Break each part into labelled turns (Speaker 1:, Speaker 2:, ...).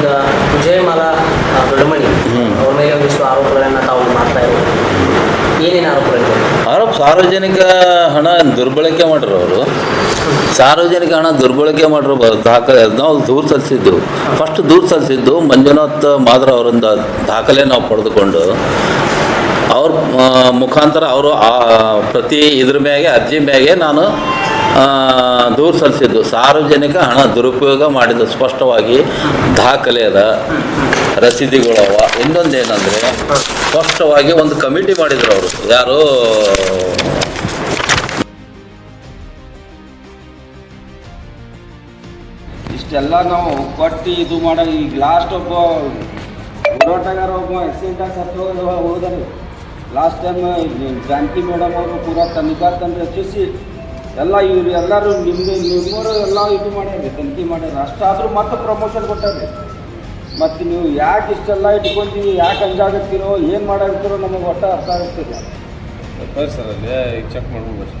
Speaker 1: ಈಗ ವಿಜಯಮಾಲಾ ಆ, ದೊಡ್ಡಮಣಿ ಅವ್ರ ಮೇಲೆ ಒಂದಿಷ್ಟು ಆರೋಪಗಳನ್ನ ತಾವು ಮಾಡ್ತಾ ಇರೋದು. ಏನೇನು
Speaker 2: ಆರೋಪ ಸಾರ್ವಜನಿಕ ಹಣ ದುರ್ಬಳಕೆ ಮಾಡ್ರು ಅವರು. ಸಾರ್ವಜನಿಕ ಹಣ ದುರ್ಬಳಕೆ ಮಾಡಿರೋ ದಾಖಲೆ ನಾವು ದೂರು ಸಲ್ಲಿಸಿದ್ದೆವು ಫಸ್ಟ್ ದೂರು ಸಲ್ಲಿಸಿದ್ದು ಮಂಜುನಾಥ್ ಮಾದ್ರ ಅವರಿಂದ ದಾಖಲೆ ನಾವು ಪಡೆದುಕೊಂಡು ಅವ್ರ ಮುಖಾಂತರ ಅವರು ಪ್ರತಿ ಇದ್ರ ಮ್ಯಾಗೆ ಅರ್ಜಿ ಮ್ಯಾಗೆ ನಾನು ದೂರು ಸಲ್ಲಿಸಿದ್ದು ಸಾರ್ವಜನಿಕ ಹಣ ದುರುಪಯೋಗ ಮಾಡಿದ್ದು ಸ್ಪಷ್ಟವಾಗಿ ದಾಖಲೆ ಅದ. ರಸೀದಿಗಳವ. ಇನ್ನೊಂದೇನಂದರೆ, ಸ್ಪಷ್ಟವಾಗಿ ಒಂದು ಕಮಿಟಿ ಮಾಡಿದ್ರು ಅವರು. ಯಾರು?
Speaker 3: ಇಷ್ಟೆಲ್ಲ ನಾವು ಕೊಟ್ಟು ಇದು ಮಾಡೋ ಈಗ ಲಾಸ್ಟ್ ಒಬ್ಬ ಹೋರಾಟಗಾರ ಒಬ್ಬ ಆಕ್ಸಿಡೆಂಟ್ ಆಗಿ ಸತ್ತು ಹೋದರು ಲಾಸ್ಟ್ ಟೈಮ್ ಜಾನಕಿ ಮೇಡಮ್ ಅವರು ಪೂರಾ ತನಿಖಾ ತಂದು ರಚಿಸಿ ಎಲ್ಲ ಇವ್ರು ಎಲ್ಲರೂ ನಿಮ್ಮದು ನಿಮ್ಮವರು ಎಲ್ಲ ಇದು ಮಾಡ್ಯಾರ ತನಿಖೆ ಮಾಡ್ಯಾರ ಅಷ್ಟಾದರೂ ಮತ್ತೆ ಪ್ರಮೋಷನ್ ಕೊಟ್ಟಾರೆ ಮತ್ತು ನೀವು ಯಾಕೆ ಇಷ್ಟೆಲ್ಲ ಇಟ್ಕೊಂತೀವಿ ಯಾಕೆ ಹಂಗಾಗತ್ತೀರೋ ಏನು ಮಾಡಾಕತ್ತೀರೋ ನಮಗೆ ಒಟ್ಟು ಅರ್ಥ ಆಗುತ್ತಿಲ್ಲ
Speaker 4: ಸರ್ ಅಲ್ಲಿ ಚೆಕ್ ಮಾಡ್ಬೋದು
Speaker 5: ಸರ್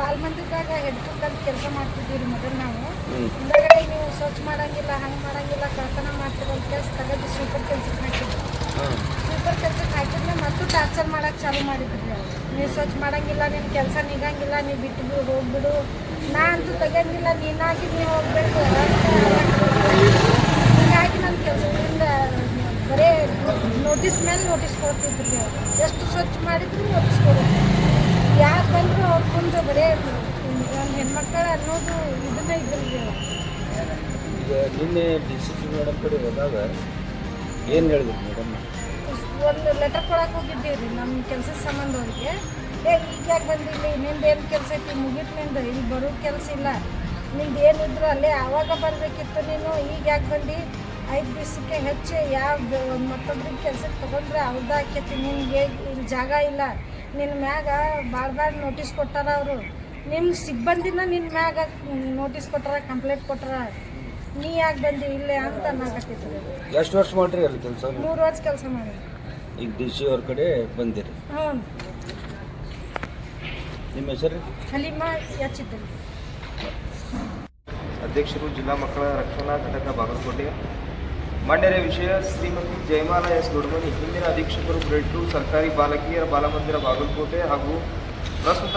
Speaker 5: ಬಾಲ್ ಮಂದಿರದಾಗ ಹೆಡ್ಕೊಂಡಲ್ಲಿ ಕೆಲಸ ಮಾಡ್ತಿದ್ದೀವಿ ಮೊದಲು ನಾವು. ಹಿಂದಗಡೆ ನೀವು ಸ್ವಚ್ಛ ಮಾಡಂಗಿಲ್ಲ ಹಂಗೆ ಮಾಡಂಗಿಲ್ಲ ಕಳ್ತನ ಮಾಡ್ತಿರೋ ಕೆಲಸ ತೆಗೆದು ಸ್ವೀಪರ್ ಕೆಲ್ಸಕ್ಕೆ ಹಾಕಿದ್ರು ಸ್ವೀಪರ್ ಕೆಲ್ಸಕ್ಕೆ ಹಾಕಿದ್ಮೇಲೆ ಮತ್ತು ಟಾರ್ಚರ್ ಮಾಡಕ್ಕೆ ಚಾಲು ಮಾಡಿದ್ರಿ ನೀವು ಸ್ವಚ್ಛ ಮಾಡಂಗಿಲ್ಲ ನಿನ್ನ ಕೆಲಸ ನಿಗಂಗಿಲ್ಲ ನೀವು ಬಿಟ್ಟು ಬಿಡು ಹೋಗ್ಬಿಡು. ನಾ ಅಂತೂ ತೆಗಿಯಂಗಿಲ್ಲ ನೀನಾಗಿ ನೀವು ಹೋಗ್ಬೇಕು. ಹೀಗಾಗಿ ನನ್ನ ಕೆಲಸದಿಂದ ಬರೇ ನೋಟಿಸ್ ಮೇಲೆ ನೋಟಿಸ್ ಕೊಡ್ತಿದ್ರಿ ಅವ್ರು. ಎಷ್ಟು ಸ್ವಚ್ಛ ಮಾಡಿದ್ರು ನೋಟಿಸ್ ಕೊಡೋದು ಯಾರು ಬಂದರೂ ಅವ್ರು ಮುಂದೆ ಬರೇ ಒಂದು ಹೆಣ್ಮಕ್ಳು ಅನ್ನೋದು ಇದನ್ನ ಇದ್ರಲ್ಲಿ.
Speaker 3: ಈಗ ನಿನ್ನೆ ಡಿ ಸಿ ಪಿ ಮೇಡಮ್ ಕಡೆ ಹೋದಾಗ ಏನು ಹೇಳಿದ್ರು ಮೇಡಮ್
Speaker 5: ಒಂದು ಲೆಟರ್ ಕೊಡಕ್ಕೆ ಹೋಗಿದ್ದೀವಿ ರೀ ನಮ್ಮ ಕೆಲಸದ ಸಂಬಂಧ ಅವರಿಗೆ ಏ ಈಗ ಯಾಕೆ ಬಂದಿಲ್ಲ? ನಿಂದು ಏನು ಕೆಲಸ ಐತಿ? ಮುಗಿತು ನಿಂದು? ಇಲ್ಲಿ ಬರೋ ಕೆಲಸ ಇಲ್ಲ. ನಿಂದು ಏನಿದ್ರು ಅಲ್ಲೇ ಆವಾಗ ಬರಬೇಕಿತ್ತು ನೀನು. ಈಗ ಯಾಕೆ ಬಂದು? ಐದು ದಿವಸಕ್ಕೆ ಹೆಚ್ಚು ಯಾವ ಮತ್ತೊಬ್ರಿಗೆ ಕೆಲ್ಸಕ್ಕೆ ತೊಗೊಂಡ್ರೆ ಅವ್ರದ್ದು ಆಕೈತಿ. ನಿನಗೆ ಇಲ್ಲಿ ಜಾಗ ಇಲ್ಲ. ನಿನ್ನ ಮ್ಯಾಗ ಬಾರ್ ಭಾಳ ನೋಟಿಸ್ ಕೊಟ್ಟಾರ ಅವರು. ನಿಮ್ಮ ಸಿಬ್ಬಂದಿನ ನಿನ್ನ ಮ್ಯಾಗ ನೋಟಿಸ್ ಕೊಟ್ಟಾರ ಕಂಪ್ಲೇಂಟ್ ಕೊಟ್ಟಾರ ನೀ ಯಾಕೆ ಬಂದಿ ಇಲ್ಲೇ ಅಂತ ಅನ್ನಕತ್ತಿದ್ರು
Speaker 3: ಎಷ್ಟು ವರ್ಷ ಮಾಡ್ರಿ ಅಲ್ಲಿ ಕೆಲಸ?
Speaker 5: ಮೂರು ವರ್ಷ ಕೆಲಸ ಮಾಡಿ
Speaker 3: ಈಗ ಡಿ ಸಿ ಅವ್ರ ಕಡೆ ಬಂದಿರಿ.
Speaker 5: ಹ್ಞೂ
Speaker 3: ನಿಮ್ಮ ಹೆಸರು?
Speaker 5: ಹಲಿಮಾ ಯಾಚಿದ್ದರು
Speaker 4: ಅಧ್ಯಕ್ಷರು ಜಿಲ್ಲಾ ಮಕ್ಕಳ ರಕ್ಷಣಾ ಘಟಕ ಬಾಗಲಕೋಟೆ. ಮಂಡ್ಯರ ವಿಷಯ ಶ್ರೀಮತಿ ಜಯಮಾಲ ಎಸ್. ದೊಡ್ಮನಿ. ಹಿಂದಿನ ಅಧೀಕ್ಷಕರು ಗ್ರೇಡ್ ಟು ಸರ್ಕಾರಿ ಬಾಲಕಿಯರ ಬಾಲಮಂದಿರ ಬಾಗಲಕೋಟೆ ಹಾಗೂ ಪ್ರಸ್ತುತ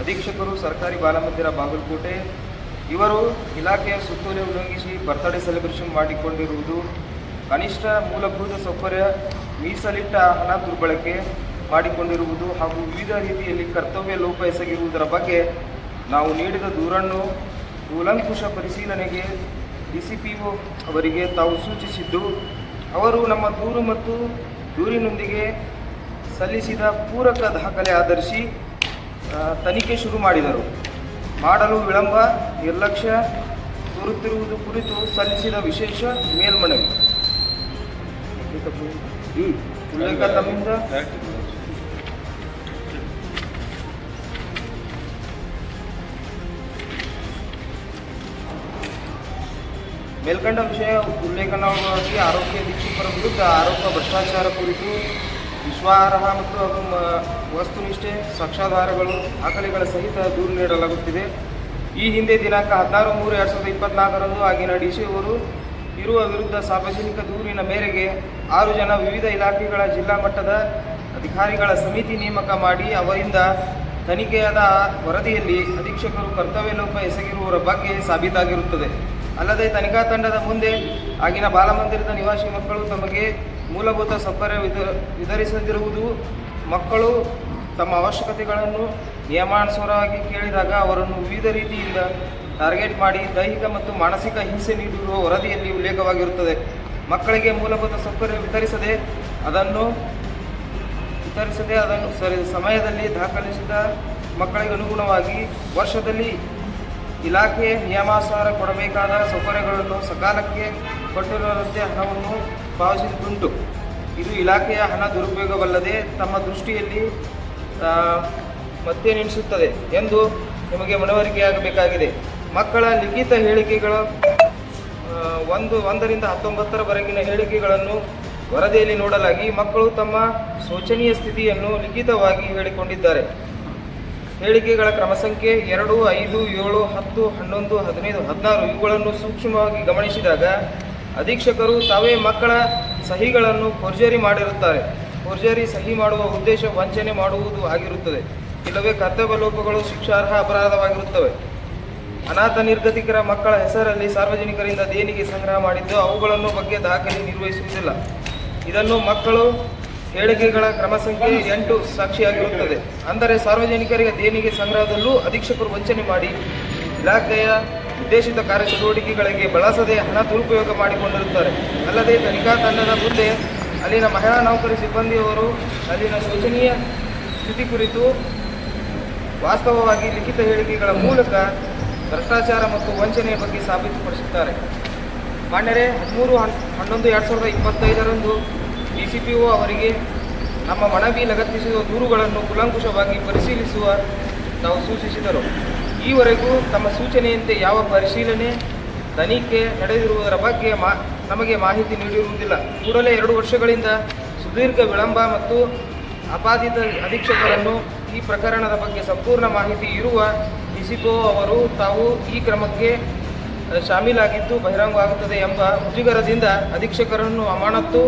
Speaker 4: ಅಧೀಕ್ಷಕರು ಸರ್ಕಾರಿ ಬಾಲಮಂದಿರ ಬಾಗಲಕೋಟೆ, ಇವರು ಇಲಾಖೆಯ ಸುತ್ತೋಲೆ ಉಲ್ಲಂಘಿಸಿ ಬರ್ತ್ಡೇ ಸೆಲೆಬ್ರೇಷನ್ ಮಾಡಿಕೊಂಡಿರುವುದು ಕನಿಷ್ಠ ಮೂಲಭೂತ ಸೌಕರ್ಯ, ಮೀಸಲಿಟ್ಟ ಹಣ ದುರ್ಬಳಕೆ ಮಾಡಿಕೊಂಡಿರುವುದು ಹಾಗೂ ವಿವಿಧ ರೀತಿಯಲ್ಲಿ ಕರ್ತವ್ಯ ಲೋಪ ಎಸಗಿರುವುದರ ಬಗ್ಗೆ ನಾವು ನೀಡಿದ ದೂರನ್ನು ಕೂಲಂಕುಶ ಪರಿಶೀಲನೆಗೆ ಡಿಸಿಪಿಒ ಅವರಿಗೆ ತಾವು ಸೂಚಿಸಿದ್ದು, ಅವರು ನಮ್ಮ ದೂರು ಮತ್ತು ದೂರಿನೊಂದಿಗೆ ಸಲ್ಲಿಸಿದ ಪೂರಕ ದಾಖಲೆ ಆಧರಿಸಿ ತನಿಖೆ ಶುರು ಮಾಡಿದರು ಮಾಡಲು ವಿಳಂಬ, ನಿರ್ಲಕ್ಷ್ಯ ತೋರುತ್ತಿರುವುದು ಕುರಿತು ಸಲ್ಲಿಸಿದ ವಿಶೇಷ ಮೇಲ್ಮನವಿ. ಉಲ್ಲೇಖ ತಮ್ಮಿಂದ ಮೇಲ್ಕಂಡ ವಿಷಯ ಉಲ್ಲೇಖನವಾಗಿ ಆರೋಗ್ಯ ಅಧೀಕ್ಷಕರ ವಿರುದ್ಧ ಆರೋಪ ಭ್ರಷ್ಟಾಚಾರ ಕುರಿತು ವಿಶ್ವಾರ್ಹ ಮತ್ತು ಅದು ವಸ್ತುನಿಷ್ಠೆ ಸಾಕ್ಷಾಧಾರಗಳು ದಾಖಲೆಗಳ ಸಹಿತ ದೂರು ನೀಡಲಾಗುತ್ತಿದೆ. ಈ ಹಿಂದೆ ದಿನಾಂಕ ಹದಿನಾರು ಮೂರು ಎರಡು ಸಾವಿರದ ಇಪ್ಪತ್ನಾಲ್ಕರಂದು ಆಗಿನ ಡಿ ಸಿ ಅವರು ಇರುವ ವಿರುದ್ಧ ಸಾರ್ವಜನಿಕ ದೂರಿನ ಮೇರೆಗೆ ಆರು ಜನ ವಿವಿಧ ಇಲಾಖೆಗಳ ಜಿಲ್ಲಾ ಮಟ್ಟದ ಅಧಿಕಾರಿಗಳ ಸಮಿತಿ ನೇಮಕ ಮಾಡಿ ಅವರಿಂದ ತನಿಖೆಯಾದ ವರದಿಯಲ್ಲಿ ಅಧೀಕ್ಷಕರು ಕರ್ತವ್ಯ ಲೋಪ ಎಸಗಿರುವವರ ಬಗ್ಗೆ ಸಾಬೀತಾಗಿರುತ್ತದೆ. ಅಲ್ಲದೆ ತನಿಖಾ ತಂಡದ ಮುಂದೆ ಆಗಿನ ಬಾಲಮಂದಿರದ ನಿವಾಸಿ ಮಕ್ಕಳು ತಮಗೆ ಮೂಲಭೂತ ಸೌಕರ್ಯ ವಿತ ವಿತರಿಸದಿರುವುದು ಮಕ್ಕಳು ತಮ್ಮ ಅವಶ್ಯಕತೆಗಳನ್ನು ನಿಯಮಾನುಸಾರವಾಗಿ ಕೇಳಿದಾಗ ಅವರನ್ನು ವಿವಿಧ ರೀತಿಯಿಂದ ಟಾರ್ಗೆಟ್ ಮಾಡಿ ದೈಹಿಕ ಮತ್ತು ಮಾನಸಿಕ ಹಿಂಸೆ ನೀಡಿರುವ ವರದಿಯಲ್ಲಿ ಉಲ್ಲೇಖವಾಗಿರುತ್ತದೆ. ಮಕ್ಕಳಿಗೆ ಮೂಲಭೂತ ಸೌಕರ್ಯ ವಿತರಿಸದೆ ಅದನ್ನು ವಿತರಿಸದೆ ಅದನ್ನು ಸರಿ, ಸಮಯದಲ್ಲಿ ದಾಖಲಿಸಿದ ಮಕ್ಕಳಿಗೆ ಅನುಗುಣವಾಗಿ ವರ್ಷದಲ್ಲಿ ಇಲಾಖೆ ನಿಯಮಾನುಸಾರ ಕೊಡಬೇಕಾದ ಸೌಕರ್ಯಗಳನ್ನು ಸಕಾಲಕ್ಕೆ ಕೊಟ್ಟಿರುವಂತೆ ಹಣವನ್ನು ಪಾವತಿಸಿದ್ದುಂಟು. ಇದು ಇಲಾಖೆಯ ಹಣ ದುರುಪಯೋಗವಲ್ಲದೆ ತಮ್ಮ ದೃಷ್ಟಿಯಲ್ಲಿ ಮತ್ತೆ ನೆನೆಸುತ್ತದೆ ಎಂದು ನಿಮಗೆ ಮನವರಿಕೆಯಾಗಬೇಕಾಗಿದೆ. ಮಕ್ಕಳ ಲಿಖಿತ ಹೇಳಿಕೆಗಳ ಒಂದು, ಒಂದರಿಂದ ಹತ್ತೊಂಬತ್ತರವರೆಗಿನ ಹೇಳಿಕೆಗಳನ್ನು ವರದಿಯಲ್ಲಿ ನೋಡಲಾಗಿ ಮಕ್ಕಳು ತಮ್ಮ ಶೋಚನೀಯ ಸ್ಥಿತಿಯನ್ನು ಲಿಖಿತವಾಗಿ ಹೇಳಿಕೊಂಡಿದ್ದಾರೆ. ಹೇಳಿಕೆಗಳ ಕ್ರಮ ಸಂಖ್ಯೆ ಎರಡು, ಐದು, ಏಳು, ಹತ್ತು, ಹನ್ನೊಂದು, ಹದಿನೈದು, ಹದಿನಾರು ಇವುಗಳನ್ನು ಸೂಕ್ಷ್ಮವಾಗಿ ಗಮನಿಸಿದಾಗ ಅಧೀಕ್ಷಕರು ತಾವೇ ಮಕ್ಕಳ ಸಹಿಗಳನ್ನು ಫೋರ್ಜರಿ ಮಾಡಿರುತ್ತಾರೆ. ಫೋರ್ಜರಿ ಸಹಿ ಮಾಡುವ ಉದ್ದೇಶ ವಂಚನೆ ಮಾಡುವುದು ಆಗಿರುತ್ತದೆ. ಇಲ್ಲವೇ ಕರ್ತವ್ಯ ಲೋಪಗಳು ಶಿಕ್ಷಾರ್ಹ ಅಪರಾಧವಾಗಿರುತ್ತವೆ. ಅನಾಥ ನಿರ್ಗತಿಕರ ಮಕ್ಕಳ ಹೆಸರಲ್ಲಿ ಸಾರ್ವಜನಿಕರಿಂದ ದೇಣಿಗೆ ಸಂಗ್ರಹ ಮಾಡಿದ್ದು ಅವುಗಳನ್ನು ಬಗ್ಗೆ ದಾಖಲೆ ನಿರ್ವಹಿಸುವುದಿಲ್ಲ. ಇದನ್ನು ಮಕ್ಕಳು ಹೇಳಿಕೆಗಳ ಕ್ರಮ ಸಂಖ್ಯೆ ಎಂಟು ಸಾಕ್ಷಿಯಾಗಿರುತ್ತದೆ. ಅಂದರೆ ಸಾರ್ವಜನಿಕರಿಗೆ ದೇಣಿಗೆ ಸಂಗ್ರಹದಲ್ಲೂ ಅಧೀಕ್ಷಕರು ವಂಚನೆ ಮಾಡಿ ಇಲಾಖೆಯ ಉದ್ದೇಶಿತ ಕಾರ್ಯಚಟುವಟಿಕೆಗಳಿಗೆ ಬಳಸದೆ ಹಣ ದುರುಪಯೋಗ ಮಾಡಿಕೊಂಡಿರುತ್ತಾರೆ. ಅಲ್ಲದೆ ತನಿಖಾ ತಂಡದ ಮುಂದೆ ಅಲ್ಲಿನ ಮಹಿಳಾ ನೌಕರಿ ಸಿಬ್ಬಂದಿಯವರು ಅಲ್ಲಿನ ಶೋಚನೀಯ ಸ್ಥಿತಿ ಕುರಿತು ವಾಸ್ತವವಾಗಿ ಲಿಖಿತ ಹೇಳಿಕೆಗಳ ಮೂಲಕ ಭ್ರಷ್ಟಾಚಾರ ಮತ್ತು ವಂಚನೆಯ ಬಗ್ಗೆ ಸಾಬೀತುಪಡಿಸುತ್ತಾರೆ. ಮಾನ್ಯರೇ, ಹದಿಮೂರು ಹನ್, ಹನ್ನೊಂದು ಎರಡು ಸಾವಿರದ ಇಪ್ಪತ್ತೈದರಂದು ಡಿ ಸಿ ಪಿ ಒ ಅವರಿಗೆ ನಮ್ಮ ಮನವಿ ಲಗತ್ತಿಸಿದ ದೂರುಗಳನ್ನು ಕುಲಂಕುಷವಾಗಿ ಪರಿಶೀಲಿಸುವ ತಾವು ಸೂಚಿಸಿದರು. ಈವರೆಗೂ ತಮ್ಮ ಸೂಚನೆಯಂತೆ ಯಾವ ಪರಿಶೀಲನೆ, ತನಿಖೆ ನಡೆದಿರುವುದರ ಬಗ್ಗೆ ಮಾ, ನಮಗೆ ಮಾಹಿತಿ ನೀಡಿರುವುದಿಲ್ಲ. ಕೂಡಲೇ ಎರಡು ವರ್ಷಗಳಿಂದ ಸುದೀರ್ಘ ವಿಳಂಬ ಮತ್ತು ಅಪಾದಿತ ಅಧೀಕ್ಷಕರನ್ನು ಈ ಪ್ರಕರಣದ ಬಗ್ಗೆ ಸಂಪೂರ್ಣ ಮಾಹಿತಿ ಇರುವ ಡಿಸಿಪೋ ಅವರು ತಾವು ಈ ಕ್ರಮಕ್ಕೆ ಶಾಮೀಲಾಗಿದ್ದು ಬಹಿರಂಗವಾಗುತ್ತದೆ ಎಂಬ ಮುಜುಗರದಿಂದ ಅಧೀಕ್ಷಕರನ್ನು ಅಮಾನತ್ತು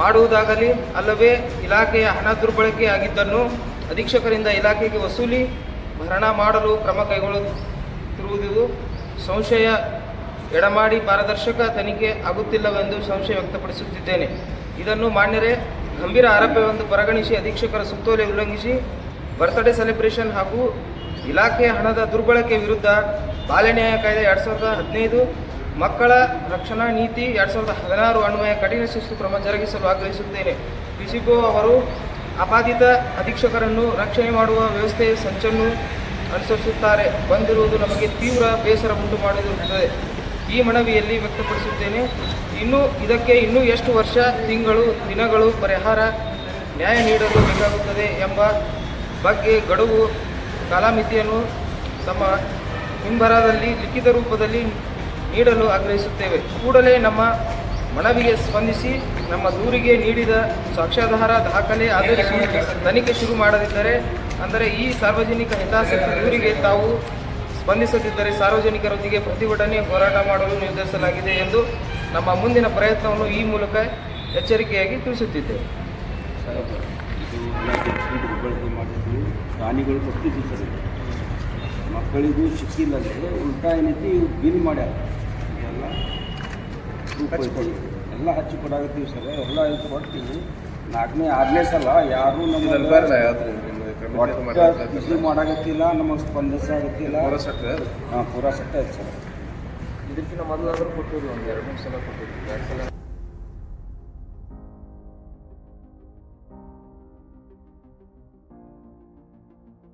Speaker 4: ಮಾಡುವುದಾಗಲಿ, ಅಲ್ಲವೇ ಇಲಾಖೆಯ ಹಣ ದುರ್ಬಳಕೆ ಆಗಿದ್ದನ್ನು ಅಧೀಕ್ಷಕರಿಂದ ಇಲಾಖೆಗೆ ವಸೂಲಿ ಭರಣ ಮಾಡಲು ಕ್ರಮ ಕೈಗೊಳ್ಳುತ್ತಿರುವುದು ಸಂಶಯ ಎಡಮಾಡಿ ಪಾರದರ್ಶಕ ತನಿಖೆ ಆಗುತ್ತಿಲ್ಲವೆಂದು ಸಂಶಯ ವ್ಯಕ್ತಪಡಿಸುತ್ತಿದ್ದೇನೆ. ಇದನ್ನು ಮಾನ್ಯರೇ, ಗಂಭೀರ ಆರೋಪವೆಂದು ಪರಿಗಣಿಸಿ ಅಧೀಕ್ಷಕರ ಸುತ್ತೋಲೆ ಉಲ್ಲಂಘಿಸಿ ಬರ್ತ್ಡೇ ಸೆಲೆಬ್ರೇಷನ್ ಹಾಗೂ ಇಲಾಖೆಯ ಹಣದ ದುರ್ಬಳಕೆ ವಿರುದ್ಧ ಬಾಲ್ಯ ನ್ಯಾಯ ಕಾಯ್ದೆ ಎರಡು ಸಾವಿರದ ಹದಿನೈದು, ಮಕ್ಕಳ ರಕ್ಷಣಾ ನೀತಿ ಎರಡು ಸಾವಿರದ ಹದಿನಾರು ಅನ್ವಯ ಕಠಿಣ ಶಿಸ್ತು ಕ್ರಮ ಜರುಗಿಸಲು ಆಗ್ರಹಿಸುತ್ತೇನೆ. ಪಿಸಿಬೋ ಅವರು ಅಪಾದಿತ ಅಧೀಕ್ಷಕರನ್ನು ರಕ್ಷಣೆ ಮಾಡುವ ವ್ಯವಸ್ಥೆ ಸಂಚನ್ನು ಅನುಸರಿಸುತ್ತಾರೆ. ಬಂದಿರುವುದು ನಮಗೆ ತೀವ್ರ ಬೇಸರ ಉಂಟು ಮಾಡಿರುತ್ತದೆ ಈ ಮನವಿಯಲ್ಲಿ ವ್ಯಕ್ತಪಡಿಸುತ್ತೇನೆ, ಇನ್ನು ಇದಕ್ಕೆ ಇನ್ನೂ ಎಷ್ಟು ವರ್ಷ, ತಿಂಗಳು, ದಿನಗಳು ಪರಿಹಾರ ನ್ಯಾಯ ನೀಡಲು ಬೇಕಾಗುತ್ತದೆ ಎಂಬ ಬಗ್ಗೆ ಗಡುವು, ಕಾಲಮಿತಿಯನ್ನು ತಮ್ಮ ಹಿಂಬರದಲ್ಲಿ ಲಿಖಿತ ರೂಪದಲ್ಲಿ ನೀಡಲು ಆಗ್ರಹಿಸುತ್ತೇವೆ. ಕೂಡಲೇ ನಮ್ಮ ಮನವಿಗೆ ಸ್ಪಂದಿಸಿ ನಮ್ಮ ದೂರಿಗೆ ನೀಡಿದ ಸಾಕ್ಷ್ಯಾಧಾರ ದಾಖಲೆ ಆಧರಿಸಿ ತನಿಖೆ ಶುರು ಮಾಡದಿದ್ದರೆ, ಅಂದರೆ ಈ ಸಾರ್ವಜನಿಕ ಹಿತಾಸಕ್ತಿ ದೂರಿಗೆ ತಾವು ಸ್ಪಂದಿಸದಿದ್ದರೆ ಸಾರ್ವಜನಿಕರೊಂದಿಗೆ ಪ್ರತಿಭಟನೆ ಹೋರಾಟ ಮಾಡಲು ನಿರ್ಧರಿಸಲಾಗಿದೆ ಎಂದು ನಮ್ಮ ಮುಂದಿನ ಪ್ರಯತ್ನವನ್ನು ಈ ಮೂಲಕ ಎಚ್ಚರಿಕೆಯಾಗಿ ತಿಳಿಸುತ್ತಿದ್ದೇವೆ.
Speaker 3: ಮಕ್ಕಳಿಗೂ ಸಿಕ್ಕಿಲ್ಲದೆ ಉಲ್ಟಾ ಏನೈತಿ ಬಿಲ್ ಮಾಡ್ಯಾರ. ಎಲ್ಲ. ಎಲ್ಲ ಹಚ್ಚಿ ಕೊಡಾಕತ್ತೀವಿ ಸರ್. ಎಲ್ಲ ಇದು ಕೊಡ್ತೀವಿ. ನಾಲ್ಕನೇ ಆರನೇ ಸಲ ಯಾರು ನಮ್ಮ ಮಾಡಾಗತ್ತಿಲ್ಲ ನಮಗೆ ಮಾಡಾಕತ್ತಿಲ್ಲ ನಮಗೆ ಸ್ಪಂದಿಸಾಗತ್ತಿಲ್ಲ ಹಾಂ ಪೂರಾ ಸೆಟ್ ಆಯ್ತು ಸರ್.
Speaker 4: ಇದಕ್ಕಿಂತ ಮೊದಲಾದರೂ ಕೊಟ್ಟಿದ್ದು ಒಂದು ಎರಡು ಮೂರು ಸಲ ಕೊಟ್ಟಿದ್ವಿ ಎರಡು ಸಲ